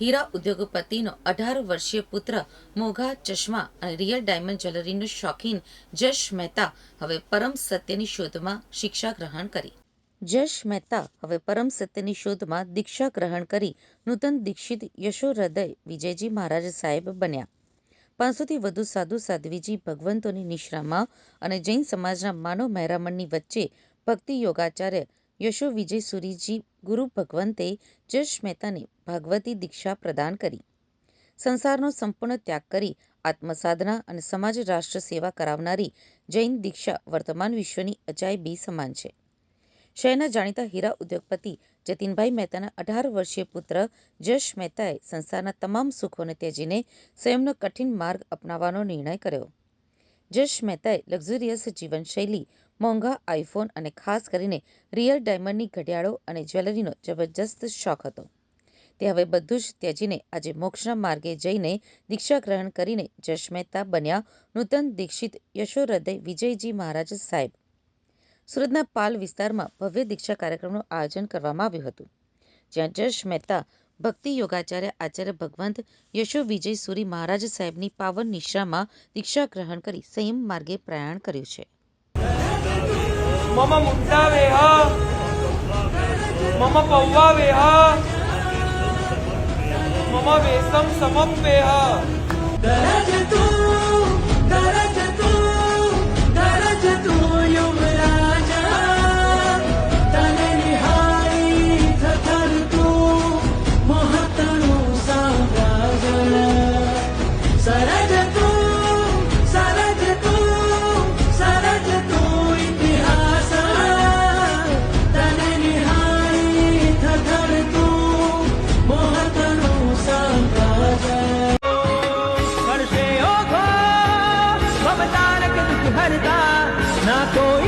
હીરા ઉદ્યોગપતિનો અઢાર વર્ષીય પુત્ર મોઘા, ચશ્મા અને રિયલ ડાયમંડ જ્વેલરીનો શોખીન જશ મહેતા હવે પરમ સત્યની શોધમાં શિક્ષા ગ્રહણ કરી. જશ મહેતા હવે પરમ સત્યની શોધમાં દીક્ષા ગ્રહણ કરી નૂતન દીક્ષિત યશો વિજયજી મહારાજ સાહેબ બન્યા. પાંચસોથી વધુ સાધુ સાધ્વીજી ભગવંતોની નિશ્રામાં અને જૈન સમાજના માનવ મહેરામણની વચ્ચે ભક્તિ યોગાચાર્ય યશો વિજય સુરીજી ગુરુ ભગવંતે જશ મહેતાને ભાગવતી દીક્ષા પ્રદાન કરી. સંસારનો સંપૂર્ણ ત્યાગ કરી આત્મસાધના અને સમાજ રાષ્ટ્ર સેવા કરાવનારી જૈન દીક્ષા વર્તમાન વિશ્વની અજાયબી સમાન છે. શહેરના જાણીતા હીરા ઉદ્યોગપતિ જતીનભાઈ મહેતાના અઢાર વર્ષીય પુત્ર જશ મહેતાએ સંસારના તમામ સુખોને ત્યજીને સ્વયંનો કઠિન માર્ગ અપનાવવાનો નિર્ણય કર્યો. જશ મહેતાએ લક્ઝુરિયસ જીવનશૈલી, મોંઘા આઈફોન અને ખાસ કરીને રિયલ ડાયમંડની ઘડિયાળો અને જ્વેલરીનો જબરજસ્ત શોખ હતો. તે હવે બધું જ ત્યજીને આજે મોક્ષના માર્ગે જઈને દીક્ષા ગ્રહણ કરીને જશ મહેતા બન્યા નૂતન દીક્ષિત યશોહૃદય વિજયજી મહારાજ સાહેબ. સુરતના પાલ વિસ્તારમાં ભવ્ય દીક્ષા કાર્યક્રમનું આયોજન કરવામાં આવ્યું હતું, જ્યાં જશ મહેતા ભક્તિ યોગાચાર્ય આચાર્ય ભગવંત યશો વિજય સુરી મહારાજ સાહેબની પાવન નિશામાં દીક્ષા ગ્રહણ કરી સંયમ માર્ગે પ્રયાણ કર્યું છે. મમ મમ મમ ના